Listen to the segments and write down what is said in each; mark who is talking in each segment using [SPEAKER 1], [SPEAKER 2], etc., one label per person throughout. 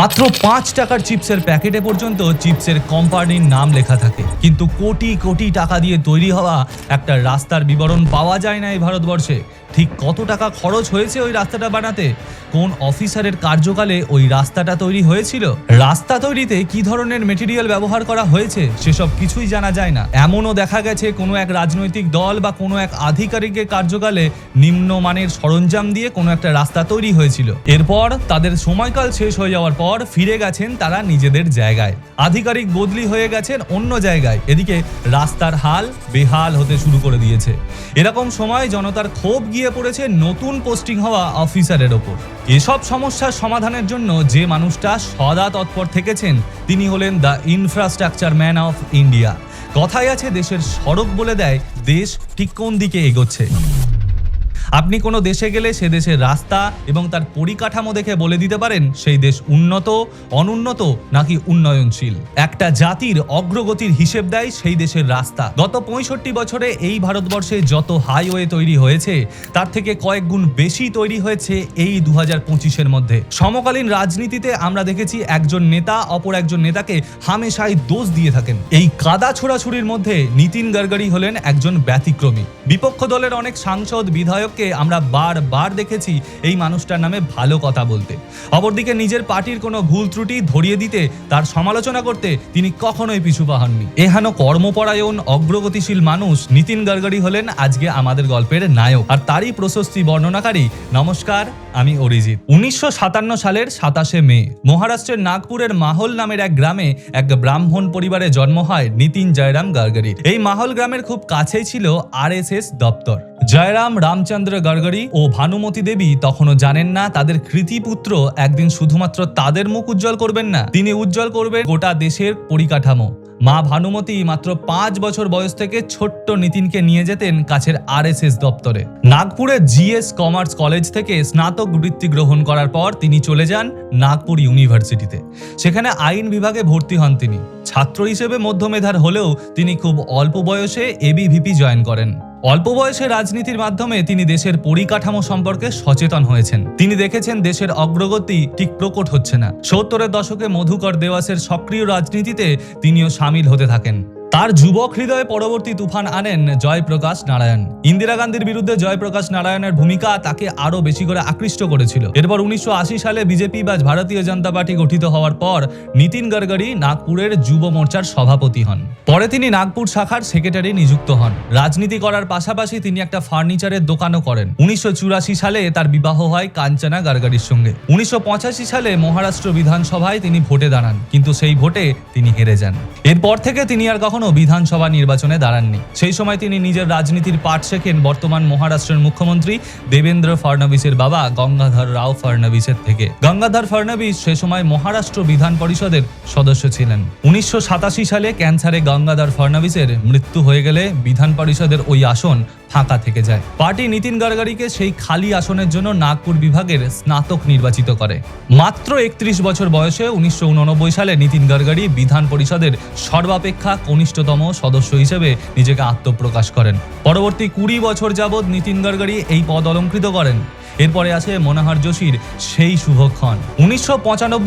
[SPEAKER 1] মাত্র পাঁচ টাকার চিপসের প্যাকেটে পর্যন্ত চিপসের কোম্পানির নাম লেখা থাকে। কিন্তু কোটি কোটি টাকা দিয়ে তৈরি হওয়া একটা রাস্তার বিবরণ পাওয়া যায় না এই ভারতবর্ষে। ঠিক কত টাকা খরচ হয়েছে ওই রাস্তাটা বানাতে? কোন অফিসারের কার্যকালে ওই রাস্তাটা তৈরি হয়েছিল? রাস্তা তৈরিতে কি ধরনের মেটেরিয়াল ব্যবহার করা হয়েছে? সেসব কিছুই জানা যায় না। এমনও দেখা গেছে কোনো এক রাজনৈতিক দল বা কোনো এক আধিকারিকের কার্যকালে নিম্নমানের সরঞ্জাম দিয়ে কোনো একটা রাস্তা তৈরি হয়েছিল। এরপর তাদের সময়কাল শেষ হয়ে যাওয়ার পর ফিরে গেছেন তারা নিজেদের জায়গায়। আধিকারিক বদলি হয়ে গেছেন অন্য জায়গায়। এদিকে রাস্তার হাল বেহাল হতে শুরু করে দিয়েছে। এরকম সময় জনতার ক্ষোভ গিয়ে পড়েছে নতুন পোস্টিং হওয়া অফিসারের ওপর। এসব সমস্যার সমাধানের জন্য যে মানুষটা সদা তৎপর থেকেছেন, তিনি হলেন the infrastructure man of India. কথাই আছে দেশের সড়ক বলে দেয়, দেশ ঠিক কোন দিকে এগোচ্ছে। আপনি কোনো দেশে গেলে সে দেশের রাস্তা এবং তার পরিকাঠামো দেখে বলে দিতে পারেন, সেই দেশ উন্নত, অনুন্নত নাকি উন্নয়নশীল? একটা জাতির অগ্রগতির হিসেব দেয় সেই দেশের রাস্তা। গত পঁয়ষট্টি বছরে এই ভারতবর্ষে যত হাইওয়ে তৈরি হয়েছে, তার থেকে কয়েক গুণ বেশি তৈরি হয়েছে এই দু হাজার পঁচিশের মধ্যে। সমকালীন রাজনীতিতে আমরা দেখেছি একজন নেতা অপর একজন নেতাকে হামেশাই দোষ দিয়ে থাকেন। এই কাদা ছোড়াছুড়ির মধ্যে নীতিন গাডকারি হলেন একজন ব্যতিক্রমী। বিপক্ষ দলের অনেক সাংসদ বিধায়ককে আমরা বারবার দেখেছি এই মানুষটার নামে ভালো কথা বলতে। অপরদিকে নিজের পার্টির কোনো ভুল ত্রুটি ধরিয়ে দিতে, তার সমালোচনা করতে তিনি কখনোই পিছু পাহাননি এহেন কর্মপরায়ণ, অগ্রগতিশীল মানুষ নীতিন গড়গড়ি হলেন আজকে আমাদের গল্পের নায়ক। আর তারই প্রশস্তি বর্ণনাকারী, নমস্কার। আমি অরিজিৎ। উনিশশো সাতান্ন সালের সাতাশে মে, মহারাষ্ট্রের নাগপুরের মাহল নামের এক গ্রামে এক ব্রাহ্মণ পরিবারে জন্ম হয় নীতিন জয়রাম গাডকারির এই মাহল গ্রামের খুব কাছেই ছিল আরএসএস দপ্তর। জয়রাম রামচন্দ্র গড়গড়ি ও ভানুমতি দেবী তখনও জানেন না, তাদের কৃতিপুত্র একদিন শুধুমাত্র তাদের মুখ উজ্জ্বল করবেন না, তিনি উজ্জ্বল করবেন গোটা দেশের পরিকাঠামো। মা ভানুমতি মাত্র পাঁচ বছর বয়স থেকে ছোট্ট নিতিনকে নিয়ে যেতেন কাছের আরএসএস দপ্তরে। নাগপুরে জিএস কমার্স কলেজ থেকে স্নাতক বৃত্তি গ্রহণ করার পর তিনি চলে যান নাগপুর ইউনিভার্সিটিতে। সেখানে আইন বিভাগে ভর্তি হন তিনি। ছাত্র হিসেবে মধ্যমেধার হলেও তিনি খুব অল্প বয়সে এবিভিপি জয়েন করেন। অল্প বয়সে রাজনীতির মাধ্যমে তিনি দেশের পরিকাঠামো সম্পর্কে সচেতন হয়েছেন। তিনি দেখেছেন দেশের অগ্রগতি ঠিক প্রকট হচ্ছে না। সত্তরের দশকে মধুকর দেওয়াসের সক্রিয় রাজনীতিতে তিনিও সামিল হতে থাকেন। তার যুবক হৃদয়ে পরবর্তী তুফান আনেন জয়প্রকাশ নারায়ণ। ইন্দিরা গান্ধীর বিরুদ্ধে জয়প্রকাশ নারায়ণের ভূমিকা তাকে আরও বেশি করে আকৃষ্ট করেছিল। এরপর উনিশশো আশি সালে বিজেপি বা ভারতীয় জনতা পার্টি গঠিত হওয়ার পর নীতিন গড়করি নাগপুরের যুব মোর্চার সভাপতি হন। পরে তিনি নাগপুর শাখার সেক্রেটারি নিযুক্ত হন। রাজনীতি করার পাশাপাশি তিনি একটা ফার্নিচারের দোকানও করেন। উনিশশো চুরাশি সালে তার বিবাহ হয় কাঞ্চনা গার্গারির সঙ্গে। উনিশশো পঁচাশি সালে মহারাষ্ট্র বিধানসভায় তিনি ভোটে দাঁড়ান, কিন্তু সেই ভোটে তিনি হেরে যান। এরপর থেকে তিনি আর কখনো বিধানসভা নির্বাচনে দাঁড়াননি। সেই সময় তিনি নিজের রাজনীতির পাঠ শেখেন বর্তমান মহারাষ্ট্রের মুখ্যমন্ত্রী দেবেন্দ্র ফডনবিসের বাবা গঙ্গাধর রাও ফডনবিসের থেকে। গঙ্গাধর ফডনবিস সে সময় মহারাষ্ট্র বিধান পরিষদের সদস্য ছিলেন। উনিশশো সালে ক্যান্সারে গঙ্গাধর ফডনবিসের মৃত্যু হয়ে গেলে বিধান পরিষদের ওই আসন ফাঁকা থেকে যায়। পার্টি নীতিন গাডকারিকে সেই খালি আসনের জন্য নাগপুর বিভাগের স্নাতক নির্বাচিত করে। মাত্র একত্রিশ বছর বয়সে উনিশশো উননব্বই সালে নীতিন গাডকারি বিধান পরিষদের সর্বাপেক্ষা কনিষ্ঠতম সদস্য হিসেবে নিজেকে আত্মপ্রকাশ করেন। পরবর্তী কুড়ি বছর যাবৎ নীতিন গাডকারি এই পদ অলঙ্কৃত করেন। এরপরে আছে মনোহর যোশীর সেই শুভক্ষণ। উনিশশো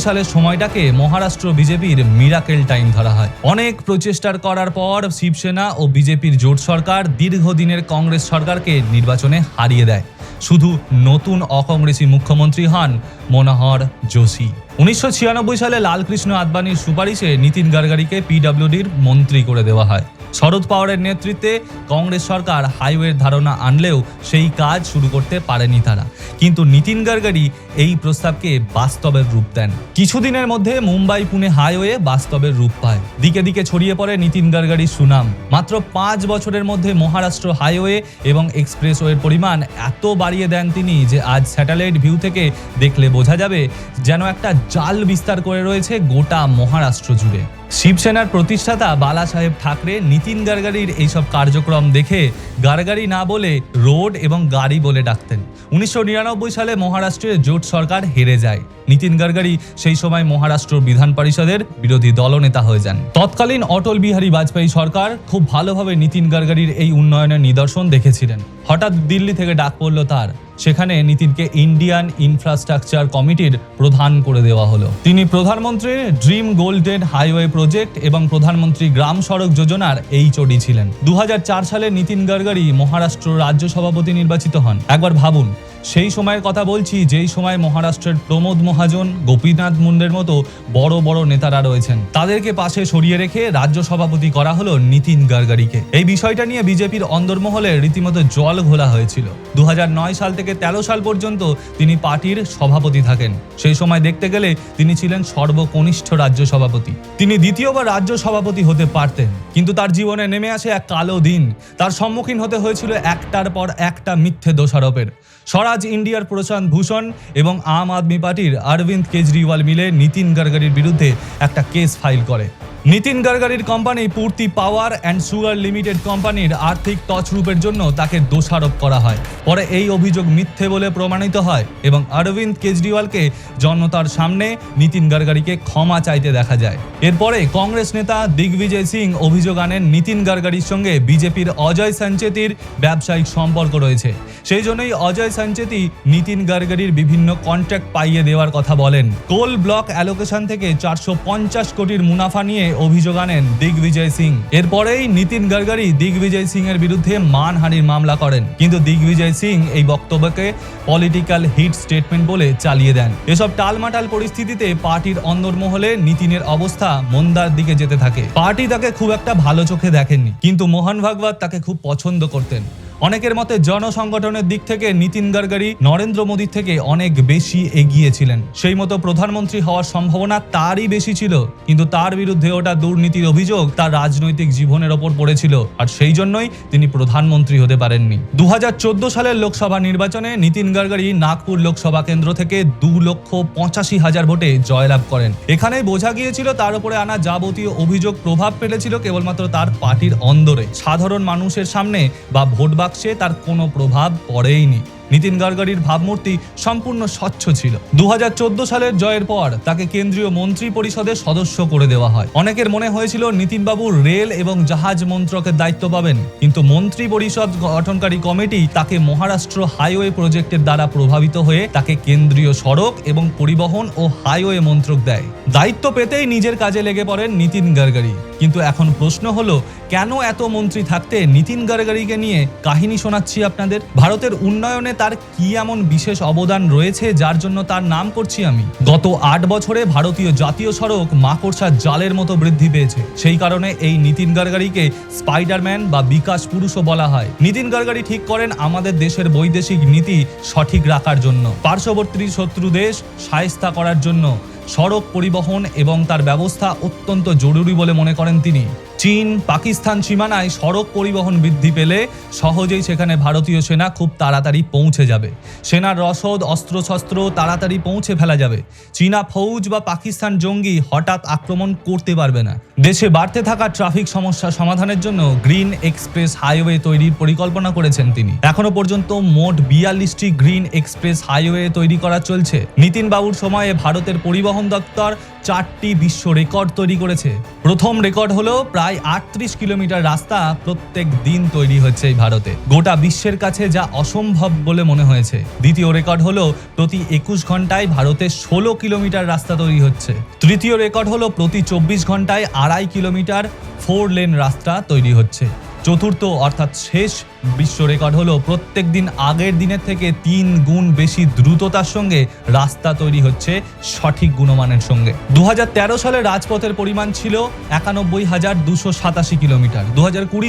[SPEAKER 1] সালের সময়টাকে মহারাষ্ট্র বিজেপির মিরাকেল টাইম ধরা হয়। অনেক প্রচেষ্টার করার পর শিবসেনা ও বিজেপির জোট সরকার দীর্ঘদিনের কংগ্রেস সরকারকে নির্বাচনে হারিয়ে দেয়। শুধু নতুন অকংগ্রেসী মুখ্যমন্ত্রী হন মনোহর যোশী। উনিশশো ছিয়ানব্বই সালে লালকৃষ্ণ আদবানির সুপারিশে নীতিন গাডকারিকে পিডব্লিউডির মন্ত্রী করে দেওয়া হয়। শরদ পাওয়ারের নেতৃত্বে কংগ্রেস সরকার হাইওয়ের ধারণা আনলেও সেই কাজ শুরু করতে পারেনি তারা। কিন্তু নীতিন গাডকারি এই প্রস্তাবকে বাস্তবের রূপ দেন। কিছুদিনের মধ্যে মুম্বাই পুনে হাইওয়ে বাস্তবের রূপ পায়। দিকে দিকে ছড়িয়ে পড়ে নীতিন গাডকারির সুনাম। মাত্র পাঁচ বছরের মধ্যে মহারাষ্ট্র হাইওয়ে এবং এক্সপ্রেসওয়ের পরিমাণ এত বাড়িয়ে দেন তিনি যে আজ স্যাটেলাইট ভিউ থেকে দেখলে বোঝা যাবে যেন একটা জাল বিস্তার করে রয়েছে গোটা মহারাষ্ট্র জুড়ে। শিবসেনার প্রতিষ্ঠাতা বালা সাহেব ঠাকরে নীতিন গাডকারির এইসব কার্যক্রম দেখে গাড়গাড়ি না বলে রোড এবং গাড়ি বলে ডাকতেন। উনিশশো নিরানব্বই সালে মহারাষ্ট্রের জোট সরকার হেরে যায়। নীতিন গাডকারি সেই সময় মহারাষ্ট্র বিধান পরিষদের বিরোধী দলনেতা হয়ে যান। তৎকালীন অটল বিহারী বাজপেয়ী সরকার খুব ভালোভাবে নীতিন গাডকারির এই উন্নয়নের নিদর্শন দেখেছিলেন। হঠাৎ দিল্লি থেকে ডাক পড়ল তার। সেখানে নিতিনকে ইন্ডিয়ান ইনফ্রাস্ট্রাকচার কমিটির প্রধান করে দেওয়া হলো। তিনি প্রধানমন্ত্রীর ড্রিম গোল্ডেন হাইওয়ে প্রজেক্ট এবং প্রধানমন্ত্রী গ্রাম সড়ক যোজনার এইচওডি ছিলেন। দু হাজার চার সালে নিতিন গডকরি মহারাষ্ট্র রাজ্য সভাপতি নির্বাচিত হন। একবার ভাবুন, সেই সময়ের কথা বলছি, যেই সময় মহারাষ্ট্রের প্রমোদ মহাজন, গোপীনাথ মুন্ডের মতো বড় বড় নেতারা রয়েছেন। তাদেরকে পাশে সরিয়ে রেখে রাজ্য সভাপতি করা হলো নিতিন গডকরিকে এই বিষয়টা নিয়ে বিজেপির অন্দরমহলে রীতিমতো জল ঘোলা হয়েছিল। দু হাজার নয় সাল থেকে তেরো সাল পর্যন্ত তিনি পার্টির সভাপতি থাকেন। সেই সময় দেখতে গেলে তিনি ছিলেন সর্বকনিষ্ঠ রাজ্য সভাপতি। তিনি দ্বিতীয়বার রাজ্য সভাপতি হতে পারতেন, কিন্তু তার জীবনে নেমে আসে এক কালো দিন। তার সম্মুখীন হতে হয়েছিল একটার পর একটা মিথ্যে দোষারোপের। স্বরাজ ইন্ডিয়ার প্রশান্ত ভূষণ এবং আম আদমি পার্টির অরবিন্দ কেজরিওয়াল মিলে নীতিন গডকরির বিরুদ্ধে একটা কেস ফাইল করে। নীতিন গডকরির কোম্পানি পূর্তি পাওয়ার অ্যান্ড সুগার লিমিটেড কোম্পানির আর্থিক তছরূপের জন্য তাকে দোষারোপ করা হয়। পরে এই অভিযোগ মিথ্যে বলে প্রমাণিত হয় এবং অরবিন্দ কেজরিওয়ালকে জনতার সামনে নীতিন গডকরিকে ক্ষমা চাইতে দেখা যায়। এরপরে কংগ্রেস নেতা দিগ্বিজয় সিং অভিযোগ আনেন নীতিন গডকরির সঙ্গে বিজেপির অজয় সঞ্চেতির ব্যবসায়িক সম্পর্ক রয়েছে। সেই জন্যই অজয় সঞ্চেতি নীতিন গডকরির বিভিন্ন কন্ট্রাক্ট পাইয়ে দেওয়ার কথা বলেন। কোল ব্লক অ্যালোকেশন থেকে চারশো পঞ্চাশ কোটির মুনাফা নিয়ে অভিযোগ আনেন দিগ্বিজয় সিং। এরপরেই নীতিন গডকরি দিগ্বিজয় সিং এর বিরুদ্ধে মানহানির মামলা করেন। কিন্তু দিগ্বিজয় সিং এই বক্তব্যকে পলিটিক্যাল হিট স্টেটমেন্ট বলে চালিয়ে দেন। এসব টালমাটাল পরিস্থিতিতে পার্টির অন্দরমহলে নীতিনের অবস্থা মন্দার দিকে যেতে থাকে। পার্টি তাকে খুব একটা ভালো চোখে দেখেননি। কিন্তু মোহন ভাগবত তাকে খুব পছন্দ করতেন। অনেকের মতে জনসংগঠনের দিক থেকে নীতিন গডকরি নরেন্দ্র মোদীর থেকে অনেক বেশি এগিয়ে ছিলেন সেই মতো প্রধানমন্ত্রী হওয়ার সম্ভাবনা তারই বেশি ছিল, কিন্তু তার বিরুদ্ধে ওটা দুর্নীতির অভিযোগ তার রাজনৈতিক জীবনের ওপর পড়েছিল আর সেই জন্যই তিনি প্রধানমন্ত্রী হতে পারেননি। দু হাজার চোদ্দ সালের লোকসভা নির্বাচনে নীতিন গডকরি নাগপুর লোকসভা কেন্দ্র থেকে দু লক্ষ পঁচাশি হাজার ভোটে জয়লাভ করেন। এখানেই বোঝা গিয়েছিল তার উপরে আনা যাবতীয় অভিযোগ প্রভাব ফেলেছিল কেবলমাত্র তার পার্টির অন্দরে। সাধারণ মানুষের সামনে বা ভোট বাক্সে তার কোনো প্রভাব পড়েইনি। নীতিন গডকরির ভাবমূর্তি সম্পূর্ণ স্বচ্ছ ছিল। দু হাজার চোদ্দ সালের জয়ের পর তাকে কেন্দ্রীয় মন্ত্রী পরিষদের সদস্য করে দেওয়া হয়। অনেকের মনে হয়েছিল নীতিনবাবু রেল এবং জাহাজ মন্ত্রকের দায়িত্ব পাবেন, কিন্তু মন্ত্রী পরিষদ গঠনকারী কমিটি তাকে মহারাষ্ট্র হাইওয়ে প্রজেক্টের দ্বারা প্রভাবিত হয়ে তাকে কেন্দ্রীয় সড়ক এবং পরিবহন ও হাইওয়ে মন্ত্রক দেয়। দায়িত্ব পেতেই নিজের কাজে লেগে পড়েন নীতিন গডকরি কিন্তু এখন প্রশ্ন হলো, কেন এত মন্ত্রী থাকতে নীতিন গডকরিকে নিয়ে কাহিনী শোনাচ্ছি আপনাদের? ভারতের উন্নয়নে তার কি এমন বিশেষ অবদান রয়েছে যার জন্য তার নাম করছি আমি? গত আট বছরে ভারতীয় জাতীয় সড়ক মাকড়সার জালের মতো বৃদ্ধি পেয়েছে। সেই কারণে এই নীতিন গডকরিকে স্পাইডারম্যান বা বিকাশ পুরুষও বলা হয়। নীতিন গডকরি ঠিক করেন আমাদের দেশের বৈদেশিক নীতি সঠিক রাখার জন্য। পার্শ্ববর্তী শত্রু দেশ সায়স্তা করার জন্য। সড়ক পরিবহন এবং তার ব্যবস্থা অত্যন্ত জরুরি বলে মনে করেন তিনি। চীন, পাকিস্তান সীমানায় সড়ক পরিবহন বৃদ্ধি পেলে সহজেই সেখানে ভারতীয় সেনা খুব তাড়াতাড়ি পৌঁছে যাবে। সেনার রসদ, অস্ত্রশস্ত্র তাড়াতাড়ি পৌঁছে ফেলা যাবে। চীনা ফৌজ বা পাকিস্তান জঙ্গি হঠাৎ আক্রমণ করতে পারবে না। দেশে বাড়তে থাকা ট্রাফিক সমস্যা সমাধানের জন্য গ্রিন এক্সপ্রেস হাইওয়ে তৈরির পরিকল্পনা করেছেন তিনি। এখনও পর্যন্ত মোট বিয়াল্লিশটি গ্রিন এক্সপ্রেস হাইওয়ে তৈরি করা চলছে। নীতিন বাবুর সময়ে ভারতের পরিবহন দপ্তর চারটি বিশ্ব রেকর্ড তৈরি করেছে। প্রথম রেকর্ড হলো প্রায় আটত্রিশ কিলোমিটার রাস্তা প্রত্যেক দিন তৈরি হচ্ছে এই ভারতে। গোটা বিশ্বের কাছে যা অসম্ভব বলে মনে হয়েছে। দ্বিতীয় রেকর্ড হলো প্রতি একুশ ঘন্টায় ভারতে ষোলো কিলোমিটার রাস্তা তৈরি হচ্ছে। তৃতীয় রেকর্ড হলো প্রতি চব্বিশ ঘন্টায় আড়াই কিলোমিটার ফোর লেন রাস্তা তৈরি হচ্ছে। চতুর্থ অর্থাৎ শেষ বিশ্ব রেকর্ড হলো প্রত্যেক দিন আগের দিনের থেকে তিন গুণ বেশি দ্রুততার সঙ্গে রাস্তা তৈরি হচ্ছে সঠিক গুণমানের সঙ্গে। দু হাজার তেরো সালে রাজপথের পরিমাণ ছিল একানব্বই হাজার দুশো সাতাশি কিলোমিটার। দু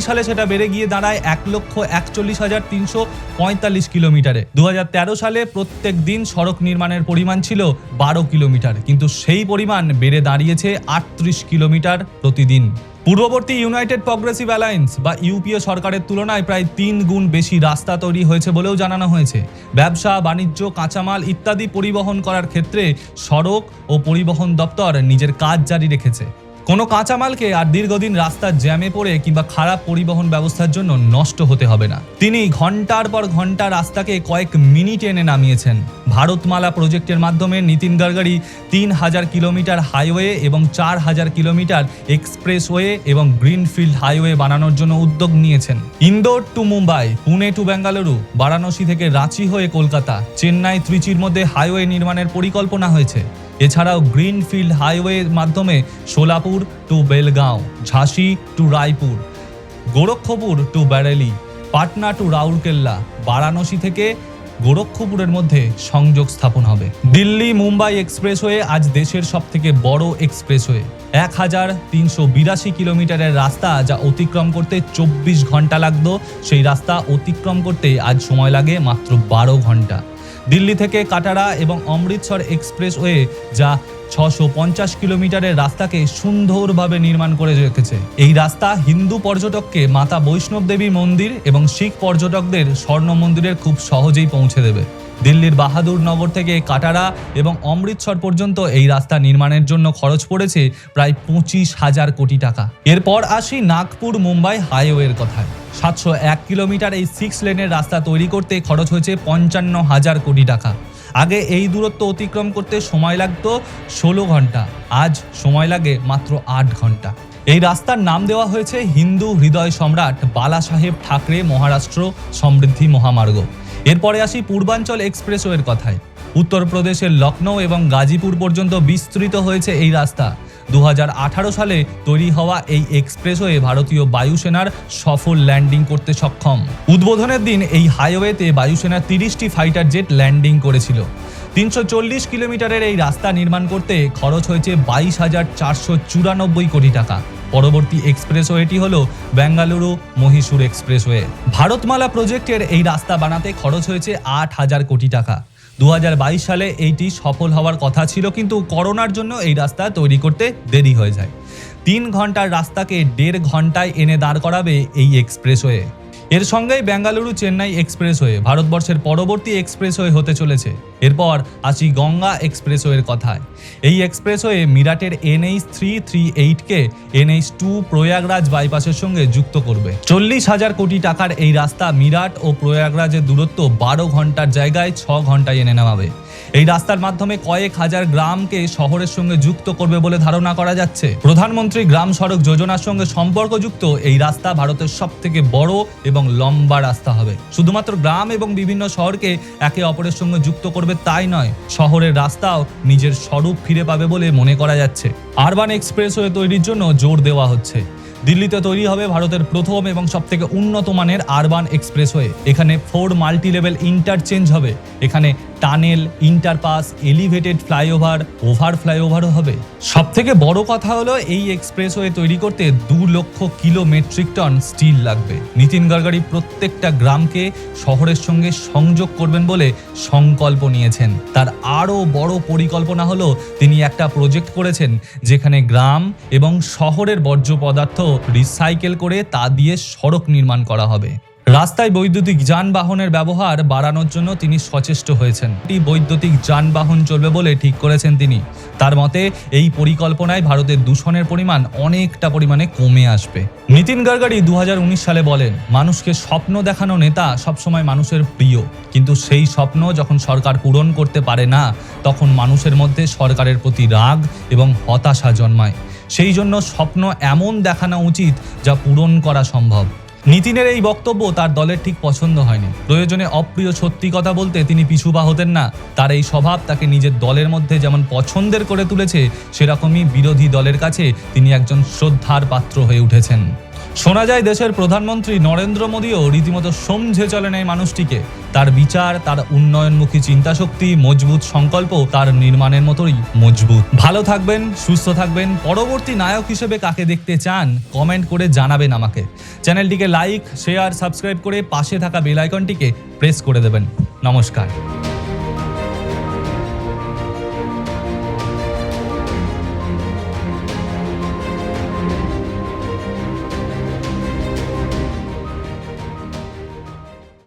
[SPEAKER 1] সালে সেটা বেড়ে গিয়ে দাঁড়ায় এক লক্ষ একচল্লিশ হাজার তিনশো পঁয়তাল্লিশ কিলোমিটারে। দু হাজার তেরো সালে প্রত্যেক দিন সড়ক নির্মাণের পরিমাণ ছিল বারো কিলোমিটার, কিন্তু সেই পরিমাণ বেড়ে দাঁড়িয়েছে আটত্রিশ কিলোমিটার প্রতিদিন। পূর্ববর্তী ইউনাইটেড প্রগ্রেসিভ অ্যালায়েন্স বা ইউপিএ সরকারের তুলনায় প্রায় তিন গুণ বেশি রাস্তা তৈরি হয়েছে বলেও জানানো হয়েছে। ব্যবসা, বাণিজ্য, কাঁচামাল ইত্যাদি পরিবহন করার ক্ষেত্রে সড়ক ও পরিবহন দপ্তর নিজের কাজ জারি রেখেছে। কোনো কাঁচামালকে আর দীর্ঘদিন রাস্তার জ্যামে পড়ে কিংবা খারাপ পরিবহন ব্যবস্থার জন্য নষ্ট হতে হবে না। তিনি ঘণ্টার পর ঘণ্টা রাস্তাকে কয়েক মিনিট এনে নামিয়েছেন। ভারতমালা প্রজেক্টের মাধ্যমে নীতিন গাডকারি তিন হাজার কিলোমিটার হাইওয়ে এবং চার হাজার কিলোমিটার এক্সপ্রেসওয়ে এবং গ্রিনফিল্ড হাইওয়ে বানানোর জন্য উদ্যোগ নিয়েছেন। ইন্দোর টু মুম্বাই, পুনে টু বেঙ্গালুরু, বারাণসী থেকে রাঁচি হয়ে কলকাতা, চেন্নাই, ত্রিচির মধ্যে হাইওয়ে নির্মাণের পরিকল্পনা হয়েছে। এছাড়াও গ্রিনফিল্ড হাইওয়ের মাধ্যমে Solapur to Belgaum, ঝাঁসি to Raipur, Gorakhpur to Bareilly, Patna to Rourkela, Varanasi থেকে গোরক্ষপুরের মধ্যে সংযোগ স্থাপন হবে। দিল্লি মুম্বাই এক্সপ্রেসওয়ে আজ দেশের সব থেকে বড় এক্সপ্রেসওয়ে। এক হাজার তিনশো বিরাশি কিলোমিটারের রাস্তা যা অতিক্রম করতে চব্বিশ ঘণ্টা লাগতো, সেই রাস্তা অতিক্রম করতে আজ সময় লাগে মাত্র বারো ঘণ্টা। দিল্লি থেকে কাটারা এবং অমৃতসর এক্সপ্রেসওয়ে, যা ছশো পঞ্চাশ কিলোমিটারের রাস্তাকে সুন্দরভাবে নির্মাণ করে রেখেছে। এই রাস্তা হিন্দু পর্যটককে মাতা বৈষ্ণব দেবী মন্দির এবং শিখ পর্যটকদের স্বর্ণ মন্দিরের খুব সহজেই পৌঁছে দেবে। দিল্লির বাহাদুর নগর থেকে কাটারা এবং অমৃতসর পর্যন্ত এই রাস্তা নির্মাণের জন্য খরচ পড়েছে প্রায় পঁচিশ হাজার কোটি টাকা। এরপর আসি নাগপুর মুম্বাই হাইওয়ের কথায়। সাতশো এক কিলোমিটার এই সিক্স লেনের রাস্তা তৈরি করতে খরচ হয়েছে পঞ্চান্ন হাজার কোটি টাকা। আগে এই দূরত্ব অতিক্রম করতে সময় লাগতো ষোলো ঘণ্টা, আজ সময় লাগে মাত্র আট ঘণ্টা। এই রাস্তার নাম দেওয়া হয়েছে হিন্দু হৃদয় সম্রাট বালা সাহেব ঠাকরে মহারাষ্ট্র সমৃদ্ধি মহামার্গ। এরপরে আসি পূর্বাঞ্চল এক্সপ্রেসওয়ের কথায়। উত্তরপ্রদেশের লখনৌ এবং গাজীপুর পর্যন্ত বিস্তৃত হয়েছে এই রাস্তা। দু হাজার আঠারো সালে তৈরি হওয়া এই এক্সপ্রেসওয়ে ভারতীয় বায়ুসেনার সফল ল্যান্ডিং করতে সক্ষম। উদ্বোধনের দিন এই হাইওয়েতে বায়ুসেনার তিরিশটি ফাইটার জেট ল্যান্ডিং করেছিল। তিনশো চল্লিশ কিলোমিটারের এই রাস্তা নির্মাণ করতে খরচ হয়েছে বাইশ হাজার চারশো চুরানব্বই কোটি টাকা। পরবর্তী এক্সপ্রেসওয়েটি হল বেঙ্গালুরু মহীশূর এক্সপ্রেসওয়ে। ভারতমালা প্রজেক্টের এই রাস্তা বানাতে খরচ হয়েছে আট হাজার কোটি টাকা। দু হাজার বাইশ সালে এইটি সফল হওয়ার কথা ছিল, কিন্তু করোনার জন্য এই রাস্তা তৈরি করতে দেরি হয়ে যায়। তিন ঘণ্টার রাস্তাকে দেড় ঘন্টায় এনে দাঁড় করাবে এই এক্সপ্রেসওয়ে। এর সঙ্গেই বেঙ্গালুরু চেন্নাই এক্সপ্রেসওয়ে ভারতবর্ষের পরবর্তী এক্সপ্রেসওয়ে হতে চলেছে। এরপর আসি গঙ্গা এক্সপ্রেসওয়ের কথায়। এই এক্সপ্রেস এক্সপ্রেসওয়ে মিরাটের এনএইচ থ্রি থ্রি এইটকে এনএইচ টু প্রয়াগরাজ বাইপাসের সঙ্গে যুক্ত করবে। চল্লিশ হাজার কোটি টাকার এই রাস্তা মিরাট ও প্রয়াগরাজের দূরত্ব বারো ঘণ্টার জায়গায় ছ ঘন্টায় এনে নেওয়াবে এই রাস্তার মাধ্যমে কয়েক হাজার গ্রামকে শহরের সঙ্গে যুক্ত করবে বলে ধারণা করা যাচ্ছে। প্রধানমন্ত্রী গ্রাম সড়ক যোজনার সঙ্গে সম্পর্কযুক্ত এই রাস্তা ভারতের সব থেকে বড় এবং লম্বা রাস্তা হবে। শুধুমাত্র গ্রাম এবং বিভিন্ন শহরকে একে অপরের সঙ্গে যুক্ত করবে তাই নয়, শহরের রাস্তাও নিজের স্বরূপ ফিরে পাবে বলে মনে করা যাচ্ছে। আরবান এক্সপ্রেসওয়ে তৈরির জন্য জোর দেওয়া হচ্ছে। দিল্লিতে তৈরি হবে ভারতের প্রথম এবং সবথেকে উন্নত মানের আরবান এক্সপ্রেসওয়ে। এখানে ফোর মাল্টি লেভেল ইন্টারচেঞ্জ হবে। এখানে tunnel, interpass elevated flyover over ফ্লাইওভারও হবে। সব থেকে বড় কথা হলো, এই এক্সপ্রেসওয়ে তৈরি করতে দু লক্ষ কিলো মেট্রিক টন স্টিল লাগবে। নীতিন গডকরি প্রত্যেকটা গ্রামকে শহরের সঙ্গে সংযোগ করবেন বলে সংকল্প নিয়েছেন। তার আরও বড় পরিকল্পনা হলো, তিনি একটা প্রজেক্ট করেছেন, যেখানে গ্রাম এবং শহরের বর্জ্য পদার্থ রিসাইকেল করে তা দিয়ে সড়ক নির্মাণ করা হবে। রাস্তায় বৈদ্যুতিক যানবাহনের ব্যবহার বাড়ানোর জন্য তিনি সচেষ্ট হয়েছেন। এই বৈদ্যুতিক যানবাহন চলবে বলে ঠিক করেছেন তিনি। তার মতে, এই পরিকল্পনায় ভারতের দূষণের পরিমাণ অনেকটা পরিমাণে কমে আসবে। নীতিন গাডকারি দু সালে বলেন, মানুষকে স্বপ্ন দেখানো নেতা সবসময় মানুষের প্রিয়। কিন্তু সেই স্বপ্ন যখন সরকার পূরণ করতে পারে না, তখন মানুষের মধ্যে সরকারের প্রতি রাগ এবং হতাশা জন্মায়। সেই জন্য স্বপ্ন এমন দেখানো উচিত যা পূরণ করা সম্ভব। নীতিনের এই বক্তব্য তার দলের ঠিক পছন্দ হয়নি। প্রয়োজনে অপ্রিয় সত্যি কথা বলতে তিনি পিছুপা হতেন না। তার এই স্বভাব তাকে নিজের দলের মধ্যে যেমন পছন্দের করে তুলেছে, সেরকমই বিরোধী দলের কাছে তিনি একজন শ্রদ্ধার পাত্র হয়ে উঠেছেন। শোনা যায়, দেশের প্রধানমন্ত্রী নরেন্দ্র মোদীও রীতিমতো সমঝে চলেন এই মানুষটিকে। তার বিচার, তার উন্নয়নমুখী চিন্তাশক্তি, মজবুত সংকল্প, তার নির্মাণের মতোই মজবুত। ভালো থাকবেন, সুস্থ থাকবেন, পরবর্তী নায়ক হিসেবে কাকে দেখতে চান কমেন্ট করে জানাবেন আমাকে। চ্যানেলটিকে লাইক শেয়ার সাবস্ক্রাইব করে পাশে থাকা বেল আইকনটিকে প্রেস করে দেবেন। নমস্কার।